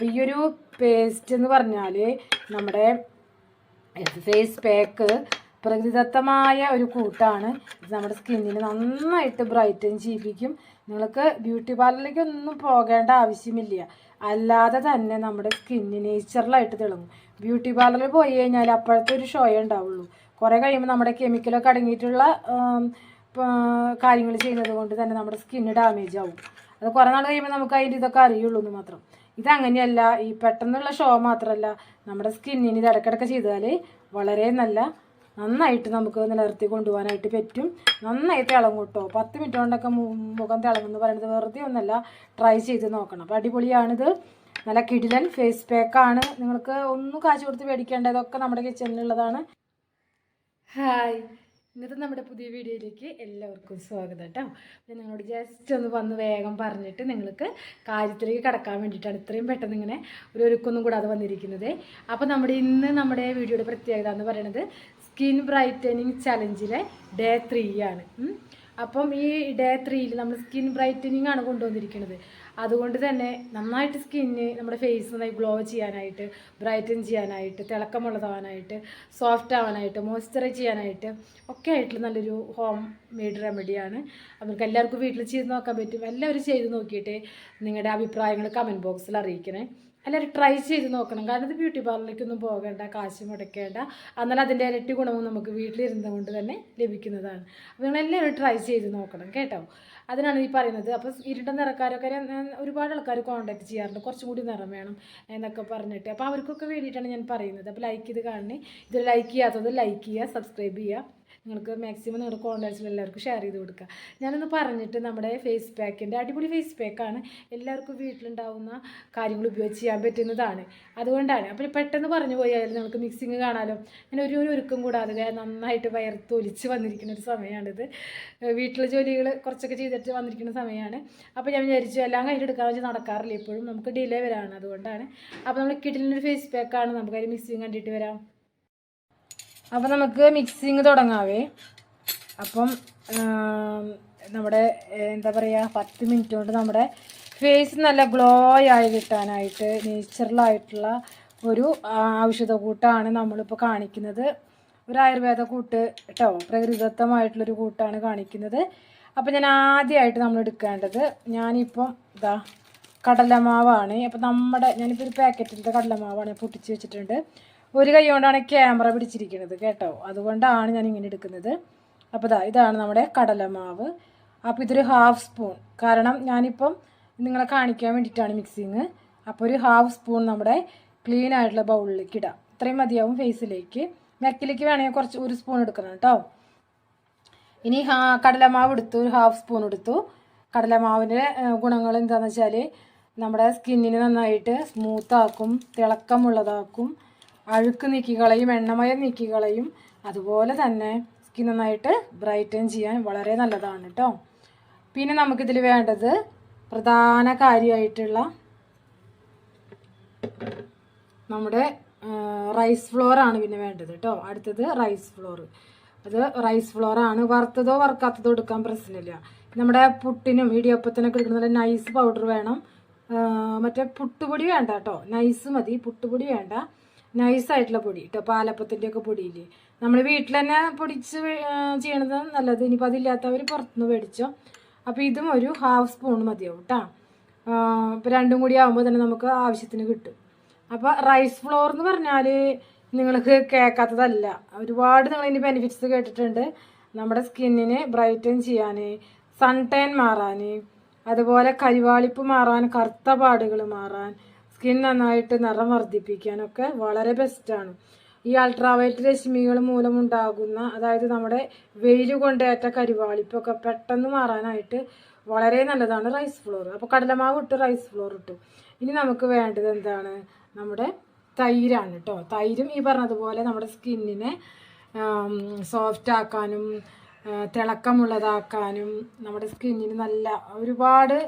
അപ്പോൾ ഈ ഒരു പേസ്റ്റ് എന്ന് പറഞ്ഞാൽ നമ്മുടെ ഫേസ് പാക്ക് പ്രകൃതിദത്തമായ ഒരു കൂട്ടാണ്. നമ്മുടെ സ്കിന്നിന് നന്നായിട്ട് ബ്രൈറ്റൻ ചെയ്യിപ്പിക്കും. നിങ്ങൾക്ക് ബ്യൂട്ടി പാർലറിലേക്ക് ഒന്നും പോകേണ്ട ആവശ്യമില്ല. അല്ലാതെ തന്നെ നമ്മുടെ സ്കിന്ന് നേച്ചുറലായിട്ട് തിളങ്ങും. ബ്യൂട്ടി പാർലറിൽ പോയി കഴിഞ്ഞാൽ അപ്പോഴത്തെ ഒരു ഷോയേ ഉണ്ടാവുള്ളൂ. കുറേ കഴിയുമ്പോൾ നമ്മുടെ കെമിക്കലൊക്കെ അടങ്ങിയിട്ടുള്ള കാര്യങ്ങൾ ചെയ്യുന്നത് കൊണ്ട് തന്നെ നമ്മുടെ സ്കിന്ന് ഡാമേജ് ആവും. അത് കുറേ നാൾ കഴിയുമ്പോൾ നമുക്ക് അതിന്റെ ഇതൊക്കെ അറിയുള്ളൂ എന്ന് മാത്രം. ഇതങ്ങനെയല്ല ഈ പെട്ടെന്നുള്ള ഷോ മാത്രമല്ല നമ്മുടെ സ്കിന്നിന് ഇത് ഇടയ്ക്കിടയ്ക്ക് ചെയ്താൽ വളരെ നല്ല നന്നായിട്ട് നമുക്ക് നിലനിർത്തി കൊണ്ടുപോകാനായിട്ട് പറ്റും. നന്നായി തിളങ്ങും കേട്ടോ. പത്ത് മിനിറ്റ് കൊണ്ടൊക്കെ മുഖം തിളങ്ങുമെന്ന് പറയുന്നത് വെറുതെ ഒന്നല്ല ട്രൈ ചെയ്ത് നോക്കണം. അപ്പോൾ അടിപൊളിയാണിത്. നല്ല കിടിലൻ ഫേസ് പാക്കാണ് നിങ്ങൾക്ക് ഒന്നും കാശ് കൊടുത്ത് മേടിക്കേണ്ട ഇതൊക്കെ നമ്മുടെ കിച്ചണിലുള്ളതാണ് ഹായ് ഇന്നത്തെ നമ്മുടെ പുതിയ വീഡിയോയിലേക്ക് എല്ലാവർക്കും സ്വാഗതം കേട്ടോ. ഞാൻ നിങ്ങളോട് ജസ്റ്റ് ഒന്ന് വന്ന് വേഗം പറഞ്ഞിട്ട് നിങ്ങൾക്ക് കാര്യത്തിലേക്ക് കടക്കാൻ വേണ്ടിയിട്ടാണ് ഇത്രയും പെട്ടെന്ന് ഇങ്ങനെ ഒരു ഒരുക്കൊന്നും കൂടാതെ വന്നിരിക്കുന്നത്. അപ്പോൾ നമ്മുടെ ഇന്ന് നമ്മുടെ വീഡിയോയുടെ പ്രത്യേകത എന്ന് പറയുന്നത് സ്കിൻ ബ്രൈറ്റനിങ് ചലഞ്ചിലെ ഡേ ത്രീ ആണ്. അപ്പം ഈ ഡേ ത്രീയിൽ നമ്മൾ സ്കിൻ ബ്രൈറ്റനിങ് ആണ് കൊണ്ടുവന്നിരിക്കുന്നത്. അതുകൊണ്ട് തന്നെ നന്നായിട്ട് സ്കിന്ന് നമ്മുടെ ഫേസ് നന്നായി ഗ്ലോ ചെയ്യാനായിട്ട് ബ്രൈറ്റൻ ചെയ്യാനായിട്ട് തിളക്കമുള്ളതാവാനായിട്ട് സോഫ്റ്റ് ആവാനായിട്ട് മോയ്സ്ചറൈസ് ചെയ്യാനായിട്ട് ഒക്കെ ആയിട്ടുള്ള നല്ലൊരു ഹോം മെയ്ഡ് റെമഡിയാണ് അവർക്ക് എല്ലാവർക്കും വീട്ടിൽ ചെയ്ത് നോക്കാൻ പറ്റും. എല്ലാവരും ചെയ്ത് നോക്കിയിട്ട് നിങ്ങളുടെ അഭിപ്രായങ്ങൾ കമന്റ് ബോക്സിൽ അറിയിക്കണേ. എല്ലാവരും ട്രൈ ചെയ്ത് നോക്കണം. കാരണം ഇത് ബ്യൂട്ടി പാർലറിലേക്കൊന്നും പോകേണ്ട കാശ് മുടക്കേണ്ട. എന്നാൽ അതിന്റെ ഇരട്ടി ഗുണവും നമുക്ക് വീട്ടിലിരുന്ന കൊണ്ട് തന്നെ ലഭിക്കുന്നതാണ്. അപ്പോൾ നിങ്ങൾ എല്ലാവരും ട്രൈ ചെയ്ത് നോക്കണം കേട്ടോ. അതിനാണ് ഈ പറയുന്നത്. അപ്പോൾ ഇരുണ്ട നിറക്കാരൊക്കെ ഒരുപാട് ആൾക്കാർ കോൺടാക്ട് ചെയ്യാറുണ്ട്. കുറച്ചും കൂടി നിറം വേണം എന്നൊക്കെ പറഞ്ഞിട്ട്. അപ്പോൾ അവർക്കൊക്കെ വേണ്ടിയിട്ടാണ് ഞാൻ പറയുന്നത്. അപ്പോൾ ലൈക്ക് ചെയ്ത് കാണണേ. ഇത് ലൈക്ക് ചെയ്യാത്തത് ലൈക്ക് ചെയ്യുക സബ്സ്ക്രൈബ് ചെയ്യുക. നിങ്ങൾക്ക് മാക്സിമം നിങ്ങളുടെ കോൺടാക്ട്സിൽ എല്ലാവർക്കും ഷെയർ ചെയ്ത് കൊടുക്കുക. ഞാനൊന്ന് പറഞ്ഞിട്ട് നമ്മുടെ ഫേസ് പാക്കിന്റെ അടിപൊളി ഫേസ് പാക്കാണ് എല്ലാവർക്കും വീട്ടിലുണ്ടാവുന്ന കാര്യങ്ങൾ ഉപയോഗിച്ച് ചെയ്യാൻ പറ്റുന്നതാണ്. അതുകൊണ്ടാണ്. അപ്പോൾ പെട്ടെന്ന് പറഞ്ഞു പോയാലും നിങ്ങൾക്ക് മിക്സിങ് കാണാലോ. അങ്ങനെ ഒരു ഒരു ഒരുക്കം കൂടാതെ നന്നായിട്ട് വയർത്തൊലിച്ച് വന്നിരിക്കുന്ന ഒരു സമയമാണിത്. വീട്ടിലെ ജോലികൾ കുറച്ചൊക്കെ ചെയ്തിട്ട് വന്നിരിക്കുന്ന സമയമാണ്. അപ്പോൾ ഞാൻ വിചാരിച്ചു എല്ലാം കഴിഞ്ഞിട്ട് എടുക്കാമെന്ന് വെച്ചാൽ നടക്കാറില്ല. എപ്പോഴും നമുക്ക് ഡിലേ വരാണ്. അതുകൊണ്ടാണ്. അപ്പോൾ നമ്മൾ കിഡിലിനൊരു ഫേസ് പാക്കാണ് നമുക്ക് അതിൽ മിക്സിങ് കണ്ടിട്ട് വരാം. അപ്പോൾ നമുക്ക് മിക്സിങ് തുടങ്ങാവേ. അപ്പം നമ്മുടെ എന്താ പറയുക പത്ത് മിനിറ്റ് കൊണ്ട് നമ്മുടെ ഫേസ് നല്ല ഗ്ലോ ആയി കിട്ടാനായിട്ട് നേച്ചുറലായിട്ടുള്ള ഒരു ഔഷധ കൂട്ടാണ് നമ്മളിപ്പോൾ കാണിക്കുന്നത്. ഒരു ആയുർവേദ കൂട്ട് കേട്ടോ പ്രകൃതിദത്തമായിട്ടുള്ളൊരു കൂട്ടാണ് കാണിക്കുന്നത്. അപ്പോൾ ഞാൻ ആദ്യമായിട്ട് നമ്മൾ എടുക്കേണ്ടത് ഞാനിപ്പം ഇതാ കടലമാവാണ്. അപ്പോൾ നമ്മുടെ ഞാനിപ്പോൾ ഒരു പാക്കറ്റിന്റെ കടലമാവാണ് പൊട്ടിച്ച് വെച്ചിട്ടുണ്ട്. ഒരു കൈ കൊണ്ടാണ് ക്യാമറ പിടിച്ചിരിക്കുന്നത് കേട്ടോ. അതുകൊണ്ടാണ് ഞാൻ ഇങ്ങനെ എടുക്കുന്നത്. അപ്പോൾ ഇതാ ഇതാണ് നമ്മുടെ കടലമാവ്. അപ്പോൾ ഇതൊരു ഹാഫ് സ്പൂൺ കാരണം ഞാനിപ്പം നിങ്ങളെ കാണിക്കാൻ വേണ്ടിയിട്ടാണ് മിക്സിങ് അപ്പോൾ ഒരു ഹാഫ് സ്പൂൺ നമ്മുടെ ക്ലീൻ ആയിട്ടുള്ള ബൗളിലേക്ക് ഇടാം. ഇത്രയും മതിയാവും ഫേസിലേക്ക് നെക്കിലേക്ക് വേണമെങ്കിൽ കുറച്ച് ഒരു സ്പൂൺ എടുക്കണം കേട്ടോ. ഇനി കടലമാവ് എടുത്തു. ഒരു ഹാഫ് സ്പൂൺ എടുത്തു. കടലമാവിന്റെ ഗുണങ്ങൾ എന്താണെന്ന് വെച്ചാൽ നമ്മുടെ സ്കിന്നിന് നന്നായിട്ട് സ്മൂത്താക്കും തിളക്കമുള്ളതാക്കും. അഴുക്ക് നീക്കികളയും എണ്ണമയം നീക്കികളയും അതുപോലെ തന്നെ സ്കിൻ നന്നായിട്ട് ബ്രൈറ്റൻ ചെയ്യാൻ വളരെ നല്ലതാണ് കേട്ടോ പിന്നെ നമുക്കിതിൽ വേണ്ടത് പ്രധാന കാര്യമായിട്ടുള്ള നമ്മുടെ റൈസ് ഫ്ലോർ ആണ് പിന്നെ വേണ്ടത് കേട്ടോ അടുത്തത് റൈസ് ഫ്ലോർ അത് റൈസ് ഫ്ലോർ ആണ് വറുത്തതോ വറുക്കാത്തതോ എടുക്കാൻ പ്രശ്നമില്ല. നമ്മുടെ പുട്ടിനും ഇടിയപ്പത്തിനൊക്കെ എടുക്കുന്ന നല്ല നൈസ് പൗഡർ വേണം. മറ്റേ പുട്ടുപൊടി വേണ്ട കേട്ടോ നൈസ് മതി. പുട്ടുപൊടി വേണ്ട. നൈസായിട്ടുള്ള പൊടി കേട്ടോ പാലപ്പത്തിന്റെയൊക്കെ പൊടിയില്ലേ? നമ്മൾ വീട്ടിൽ തന്നെ പൊടിച്ച് ചെയ്യണത് നല്ലത്. ഇനിയിപ്പോൾ അതില്ലാത്തവർ പുറത്തുനിന്ന് മേടിച്ചോ. അപ്പോൾ ഇതും ഒരു ഹാഫ് സ്പൂൺ മതിയാവും കേട്ടോ ഇപ്പോൾ രണ്ടും കൂടി ആകുമ്പോൾ തന്നെ നമുക്ക് ആവശ്യത്തിന് കിട്ടും. അപ്പോൾ റൈസ് ഫ്ലോർ എന്ന് പറഞ്ഞാൽ നിങ്ങൾക്ക് കേൾക്കാത്തതല്ല. ഒരുപാട് നിങ്ങൾ ഇതിന്റെ ബെനിഫിറ്റ്സ് കേട്ടിട്ടുണ്ട്. നമ്മുടെ സ്കിന്നിനെ ബ്രൈറ്റൻ ചെയ്യാൻ സൺ ടാൻ മാറാൻ അതുപോലെ കരിവാളിപ്പ് മാറാൻ കറുത്ത പാടുകൾ മാറാൻ സ്കിൻ നന്നായിട്ട് നിറം വർദ്ധിപ്പിക്കാനൊക്കെ വളരെ ബെസ്റ്റാണ് ഈ അൾട്രാവയലറ്റ് രശ്മികൾ മൂലമുണ്ടാകുന്ന അതായത് നമ്മുടെ വെയിൽ കൊണ്ടേറ്റ കരിവാളിപ്പൊക്കെ പെട്ടെന്ന് മാറാനായിട്ട് വളരെ നല്ലതാണ് റൈസ് ഫ്ലോർ അപ്പോൾ കടലമാവ് ഇട്ട് റൈസ് ഫ്ലോർ ഇട്ടു. ഇനി നമുക്ക് വേണ്ടത് എന്താണ്? നമ്മുടെ തൈരാണ് കേട്ടോ തൈരും ഈ പറഞ്ഞതുപോലെ നമ്മുടെ സ്കിന്നിനെ സോഫ്റ്റ് ആക്കാനും തിളക്കമുള്ളതാക്കാനും നമ്മുടെ സ്കിന്നിന് നല്ല ഒരുപാട്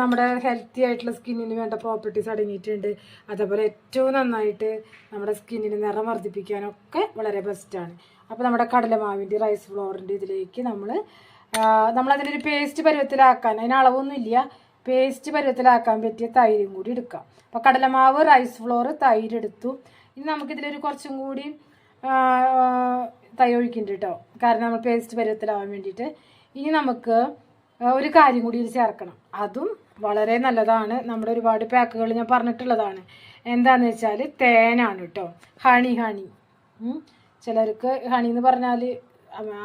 നമ്മുടെ ഹെൽത്തി ആയിട്ടുള്ള സ്കിന്നിന് വേണ്ട പ്രോപ്പർട്ടീസ് അടങ്ങിയിട്ടുണ്ട്. അതേപോലെ ഏറ്റവും നന്നായിട്ട് നമ്മുടെ സ്കിന്നിന് നിറം വർദ്ധിപ്പിക്കാനൊക്കെ വളരെ ബെസ്റ്റാണ് അപ്പോൾ നമ്മുടെ കടലമാവിന്റെ റൈസ് ഫ്ലോറിന്റെ ഇതിലേക്ക് നമ്മൾ നമ്മളതിനൊരു പേസ്റ്റ് പരുവത്തിലാക്കാൻ അതിന് അളവൊന്നുമില്ല. പേസ്റ്റ് പരുവത്തിലാക്കാൻ പറ്റിയ തൈരും കൂടി എടുക്കാം. അപ്പോൾ കടലമാവ് റൈസ് ഫ്ലോർ തൈര് എടുത്തു ഇനി നമുക്കിതിലൊരു കുറച്ചും കൂടി തൈ ഒഴിക്കുന്നുണ്ട് കേട്ടോ. കാരണം നമ്മൾ പേസ്റ്റ് പരുവത്തിലാവാൻ വേണ്ടിയിട്ട്. ഇനി നമുക്ക് ഒരു കാര്യം കൂടി ചേർക്കണം. അതും വളരെ നല്ലതാണ്. നമ്മുടെ ഒരുപാട് പാക്കുകൾ ഞാൻ പറഞ്ഞിട്ടുള്ളതാണ്. എന്താണെന്ന് വെച്ചാൽ തേനാണ് കേട്ടോ ഹണി ഹണി. ചിലർക്ക് ഹണി എന്ന് പറഞ്ഞാൽ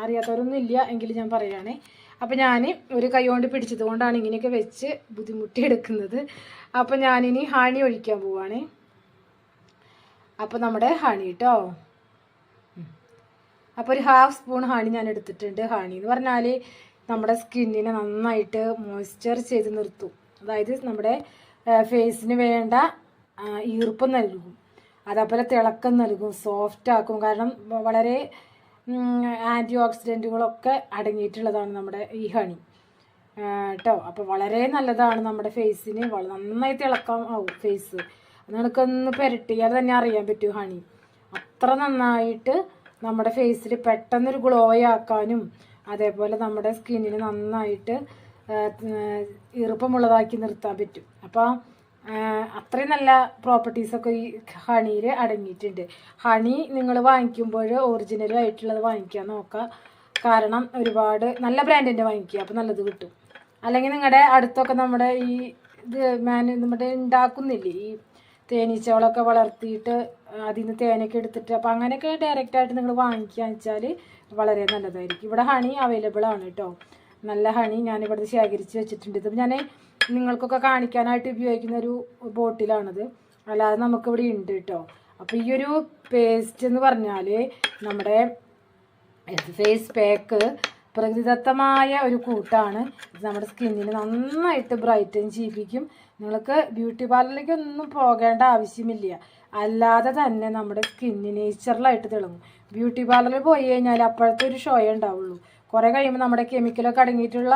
അറിയാത്തവരൊന്നും ഇല്ല എങ്കിലും ഞാൻ പറയുകയാണേ അപ്പം ഞാൻ ഒരു കൈ കൊണ്ട് പിടിച്ചത് കൊണ്ടാണ് ഇങ്ങനെയൊക്കെ വെച്ച് ബുദ്ധിമുട്ടി എടുക്കുന്നത്. അപ്പം ഞാനിനി ഹണി ഒഴിക്കാൻ പോവാണ്. അപ്പം നമ്മുടെ ഹണി കേട്ടോ അപ്പോൾ ഒരു ഹാഫ് സ്പൂൺ ഹണി ഞാൻ എടുത്തിട്ടുണ്ട്. ഹണി എന്ന് പറഞ്ഞാൽ നമ്മുടെ സ്കിന്നിനെ നന്നായിട്ട് മോയ്സ്ചർ ചെയ്ത് നിർത്തും. അതായത് നമ്മുടെ ഫേസിന് വേണ്ട ഈർപ്പം നൽകും. അതേപോലെ തിളക്കം നൽകും സോഫ്റ്റ് ആക്കും. കാരണം വളരെ ആന്റി ഓക്സിഡന്റുകളൊക്കെ അടങ്ങിയിട്ടുള്ളതാണ് നമ്മുടെ ഈ ഹണി. കേട്ടോ അപ്പോൾ വളരെ നല്ലതാണ് നമ്മുടെ ഫേസിന്. നന്നായി തിളക്കം ആവും ഫേസ്. നിനക്കൊന്ന് പുരട്ടിയാൽ തന്നെ അറിയാൻ പറ്റും ഹണി. അത്ര നന്നായിട്ട് നമ്മുടെ ഫേസിൽ പെട്ടെന്നൊരു ഗ്ലോ ആക്കാനും അതേപോലെ നമ്മുടെ സ്കിന്നിന് നന്നായിട്ട് ഈർപ്പമുള്ളതാക്കി നിർത്താൻ പറ്റും. അപ്പോൾ അത്രയും നല്ല പ്രോപ്പർട്ടീസൊക്കെ ഈ ഹണിയിൽ അടങ്ങിയിട്ടുണ്ട്. ഹണി നിങ്ങൾ വാങ്ങിക്കുമ്പോൾ ഒറിജിനലായിട്ടുള്ളത് വാങ്ങിക്കാൻ നോക്കുക. കാരണം ഒരുപാട് നല്ല ബ്രാൻഡിന്റെ വാങ്ങിക്കുക അപ്പോൾ നല്ലത് കിട്ടും. അല്ലെങ്കിൽ നിങ്ങളുടെ അടുത്തൊക്കെ നമ്മുടെ ഈ ഇത് മാൻ നമ്മുടെ ഉണ്ടാക്കുന്നില്ലേ? ഈ തേനീച്ചകളൊക്കെ വളർത്തിയിട്ട് അതിൽ നിന്ന് തേനൊക്കെ എടുത്തിട്ട് അപ്പോൾ അങ്ങനെയൊക്കെ ഡയറക്റ്റായിട്ട് നിങ്ങൾ വാങ്ങിക്കുകയെന്ന് വെച്ചാൽ വളരെ നല്ലതായിരിക്കും. ഇവിടെ ഹണി അവൈലബിൾ ആണ് കേട്ടോ നല്ല ഹണി ഞാനിവിടെ ശേഖരിച്ച് വെച്ചിട്ടുണ്ട്. ഇത് ഞാൻ നിങ്ങൾക്കൊക്കെ കാണിക്കാനായിട്ട് ഉപയോഗിക്കുന്ന ഒരു ബോട്ടിലാണത്. അല്ലാതെ നമുക്കിവിടെ ഉണ്ട് കേട്ടോ അപ്പോൾ ഈ ഒരു പേസ്റ്റ് എന്ന് പറഞ്ഞാൽ നമ്മുടെ ഫേസ് പാക്ക് പ്രകൃതിദത്തമായ ഒരു കൂട്ടാണ്. ഇത് നമ്മുടെ സ്കിന്നിന് നന്നായിട്ട് ബ്രൈറ്റൻ ചെയ്യിപ്പിക്കും. നിങ്ങൾക്ക് ബ്യൂട്ടി പാർലറിലേക്ക് ഒന്നും പോകേണ്ട ആവശ്യമില്ല. അല്ലാതെ തന്നെ നമ്മുടെ സ്കിന്ന് നേച്ചുറലായിട്ട് തിളങ്ങും ബ്യൂട്ടി പാർലറിൽ പോയി കഴിഞ്ഞാൽ അപ്പോഴത്തെ ഒരു ഷോയേ ഉണ്ടാവുള്ളൂ. കുറേ കഴിയുമ്പോൾ നമ്മുടെ കെമിക്കലൊക്കെ അടങ്ങിയിട്ടുള്ള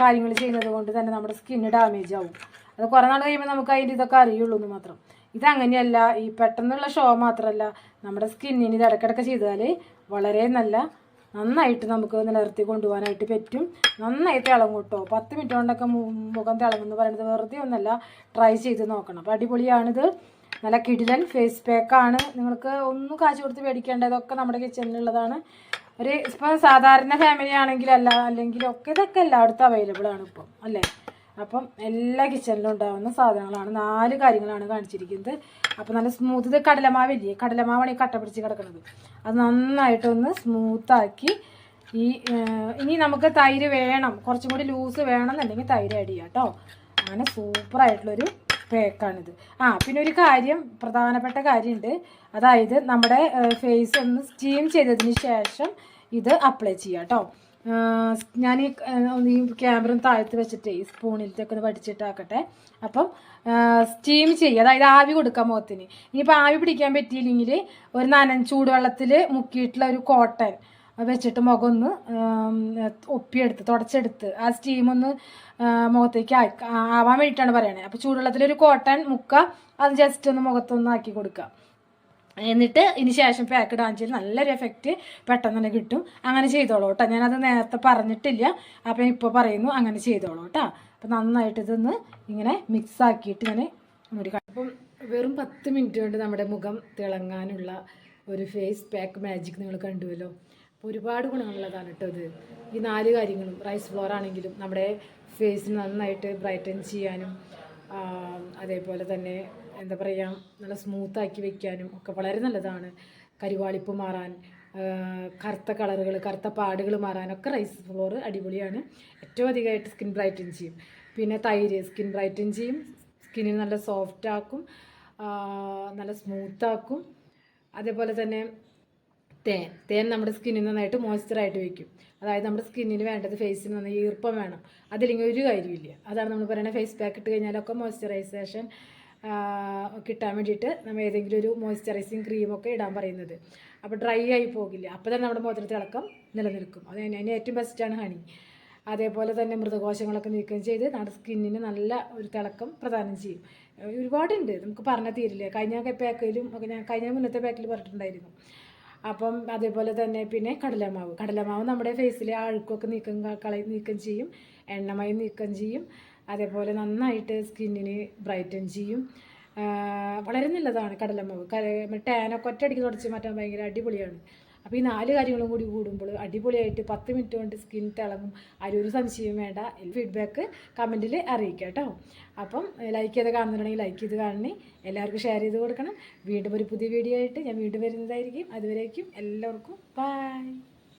കാര്യങ്ങൾ ചെയ്യുന്നത് കൊണ്ട് തന്നെ നമ്മുടെ സ്കിന്ന് ഡാമേജ് ആവും. അത് കുറേ നാൾ കഴിയുമ്പോൾ നമുക്ക് അതിന്റെ ഇതൊക്കെ അറിയുള്ളൂ എന്ന് മാത്രം. ഇതങ്ങനെയല്ല ഈ പെട്ടെന്നുള്ള ഷോ മാത്രമല്ല നമ്മുടെ സ്കിന്നിന് ഇത് ഇടയ്ക്കിടയ്ക്ക് ചെയ്താൽ വളരെ നല്ല നന്നായിട്ട് നമുക്ക് നിലനിർത്തി കൊണ്ടുപോകാനായിട്ട് പറ്റും. നന്നായി തിളങ്ങും കേട്ടോ. പത്ത് മിനിറ്റ് കൊണ്ടൊക്കെ മുഖം തിളങ്ങുമെന്ന് പറയുന്നത് വെറുതെ ഒന്നല്ല ട്രൈ ചെയ്ത് നോക്കണം. അപ്പോൾ അടിപൊളിയാണിത്. നല്ല കിടിലൻ ഫേസ് പാക്കാണ് നിങ്ങൾക്ക് ഒന്നും കാശ് കൊടുത്ത് മേടിക്കേണ്ട ഇതൊക്കെ നമ്മുടെ കിച്ചണിലുള്ളതാണ് ഒരു ഇപ്പം സാധാരണ ഫാമിലി ആണെങ്കിലല്ല അല്ലെങ്കിൽ ഒക്കെ ഇതൊക്കെ എല്ലായിടത്തും അവൈലബിൾ ആണ് ഇപ്പം അല്ലേ? അപ്പം എല്ലാ കിച്ചണിലും ഉണ്ടാകുന്ന സാധനങ്ങളാണ്. നാല് കാര്യങ്ങളാണ് കാണിച്ചിരിക്കുന്നത്. അപ്പം നല്ല സ്മൂത്ത് ഇത് കടലമാവില്ലേ? കടലമാവാണ് ഈ കട്ട പിടിച്ച് കിടക്കുന്നത്. അത് നന്നായിട്ടൊന്ന് സ്മൂത്താക്കി ഈ ഇനി നമുക്ക് തൈര് വേണം. കുറച്ചും കൂടി ലൂസ് വേണം എന്നുണ്ടെങ്കിൽ തൈര് ആഡ് ചെയ്യാം കേട്ടോ അങ്ങനെ സൂപ്പറായിട്ടുള്ളൊരു പേക്കാണിത് ആ പിന്നെ ഒരു കാര്യം പ്രധാനപ്പെട്ട കാര്യമുണ്ട്. അതായത് നമ്മുടെ ഫേസ് ഒന്ന് സ്റ്റീം ചെയ്തതിന് ശേഷം ഇത് അപ്ലൈ ചെയ്യാം കേട്ടോ ഞാൻ ഈ ക്യാമറ താഴ്ത്തി വെച്ചിട്ട് ഈ സ്പൂണിലത്തേക്ക് ഒന്ന് വടിച്ചിട്ടാക്കട്ടെ. അപ്പം സ്റ്റീം ചെയ്യുക അതായത് ആവി കൊടുക്കാൻ മുഖത്തിന്. ഇനിയിപ്പോൾ ആവി പിടിക്കാൻ പറ്റിയില്ലെങ്കിൽ ഒരു നനൻ ചൂടുവെള്ളത്തിൽ മുക്കിയിട്ടുള്ള ഒരു കോട്ടൺ വെച്ചിട്ട് മുഖം ഒന്ന് ഒപ്പിയെടുത്ത് തുടച്ചെടുത്ത് ആ സ്റ്റീം ഒന്ന് മുഖത്തേക്ക് ആവാൻ വേണ്ടിയിട്ടാണ് പറയണത് അപ്പോൾ ചൂടുവെള്ളത്തിലൊരു കോട്ടൺ മുക്ക അത് ജസ്റ്റ് ഒന്ന് മുഖത്തൊന്ന് ആക്കി കൊടുക്കുക എന്നിട്ട് ഇനി ശേഷം പാക്ക് ഇടാൻ ചെയ്ത് നല്ലൊരു എഫക്റ്റ് പെട്ടെന്ന് തന്നെ കിട്ടും. അങ്ങനെ ചെയ്തോളൂ കേട്ടോ. ഞാനത് നേരത്തെ പറഞ്ഞിട്ടില്ല. അപ്പം ഇപ്പോൾ പറയുന്നു അങ്ങനെ ചെയ്തോളൂ കേട്ടോ. അപ്പം നന്നായിട്ട് ഇതൊന്ന് ഇങ്ങനെ മിക്സ് ആക്കിയിട്ട് ഇങ്ങനെ മുടിക്കാം അപ്പം വെറും പത്ത് മിനിറ്റ് കൊണ്ട് നമ്മുടെ മുഖം തിളങ്ങാനുള്ള ഒരു ഫേസ് പാക്ക് മാജിക് നിങ്ങൾ കണ്ടുവല്ലോ. അപ്പോൾ ഒരുപാട് ഗുണങ്ങളുള്ളതാണ് കേട്ടോ ഇത്. ഈ നാല് കാര്യങ്ങളും റൈസ് ഫ്ലോർ ആണെങ്കിലും നമ്മുടെ ഫേസിന് നന്നായിട്ട് ബ്രൈറ്റൻ ചെയ്യാനും അതേപോലെ തന്നെ എന്താ പറയുക നല്ല സ്മൂത്താക്കി വെക്കാനും ഒക്കെ വളരെ നല്ലതാണ്. കരിവാളിപ്പ് മാറാൻ കറുത്ത കളറുകൾ കറുത്ത പാടുകൾ മാറാനൊക്കെ റൈസ് ഫ്ലോർ അടിപൊളിയാണ്. ഏറ്റവും അധികമായിട്ട് സ്കിൻ ബ്രൈറ്റൻ ചെയ്യും. പിന്നെ തൈര് സ്കിൻ ബ്രൈറ്റൻ ചെയ്യും. സ്കിന്നിന് നല്ല സോഫ്റ്റ് ആക്കും നല്ല സ്മൂത്താക്കും അതേപോലെ തന്നെ തേൻ. തേൻ നമ്മുടെ സ്കിന്നിന് നന്നായിട്ട് മോയ്സ്ചറായിട്ട് വയ്ക്കും അതായത് നമ്മുടെ സ്കിന്നിന് വേണ്ടത് ഫേസിന് നന്നായി ഈർപ്പം വേണം. അതില്ലെങ്കിൽ ഒരു കാര്യമില്ല അതാണ് നമ്മൾ പറയുന്നത് ഫേസ് പാക്ക് ഇട്ട് കഴിഞ്ഞാലൊക്കെ മോയ്സ്ചറൈസേഷൻ കിട്ടാൻ വേണ്ടിയിട്ട് നമ്മൾ ഏതെങ്കിലും ഒരു മോയ്സ്ചറൈസിങ് ക്രീമൊക്കെ ഇടാൻ പറയുന്നത്. അപ്പോൾ ഡ്രൈ ആയി പോകില്ല. അപ്പോൾ തന്നെ നമ്മുടെ മുഖത്തിന് തിളക്കം നിലനിൽക്കും. അത് അതിന് ഏറ്റവും ബെസ്റ്റാണ് ഹണി അതേപോലെ തന്നെ മൃതകോശങ്ങളൊക്കെ നീക്കം ചെയ്ത് നമ്മുടെ സ്കിന്നിന് നല്ല ഒരു തിളക്കം പ്രദാനം ചെയ്യും. ഒരുപാടുണ്ട്. നമുക്ക് പറഞ്ഞാൽ തീരില്ല? കഴിഞ്ഞ പാക്കിലും ഒക്കെ ഞാൻ കഴിഞ്ഞ മുന്നത്തെ പാക്കിൽ പറഞ്ഞിട്ടുണ്ടായിരുന്നു. അപ്പം അതേപോലെ തന്നെ പിന്നെ കടലമാവ്. കടലമാവ് നമ്മുടെ ഫേസിലെ അഴുക്കൊക്കെ നീക്കം കള നീക്കം ചെയ്യും. എണ്ണമയം നീക്കം ചെയ്യും. അതേപോലെ നന്നായിട്ട് സ്കിന്നിന് ബ്രൈറ്റൻ ചെയ്യും. വളരെ നല്ലതാണ് കടലമാവ് ടാനൊക്കെ ഒറ്റയടിക്ക് തുടച്ച് മാറ്റാൻ ഭയങ്കര അടിപൊളിയാണ്. അപ്പോൾ ഈ നാല് കാര്യങ്ങളും കൂടി കൂടുമ്പോൾ അടിപൊളിയായിട്ട് പത്ത് മിനിറ്റ് കൊണ്ട് സ്കിൻ തിളങ്ങും. അതിലൊരു സംശയവും വേണ്ട. ഫീഡ്ബാക്ക് കമന്റിൽ അറിയിക്കുക കേട്ടോ. അപ്പം ലൈക്ക് ചെയ്ത് കാണുന്നുണ്ടെങ്കിൽ ലൈക്ക് ചെയ്ത് കാണണേ. എല്ലാവർക്കും ഷെയർ ചെയ്ത് കൊടുക്കണം. വീണ്ടും ഒരു പുതിയ വീഡിയോ ആയിട്ട് ഞാൻ വീണ്ടും വരുന്നതായിരിക്കും. അതുവരേക്കും എല്ലാവർക്കും ബൈ.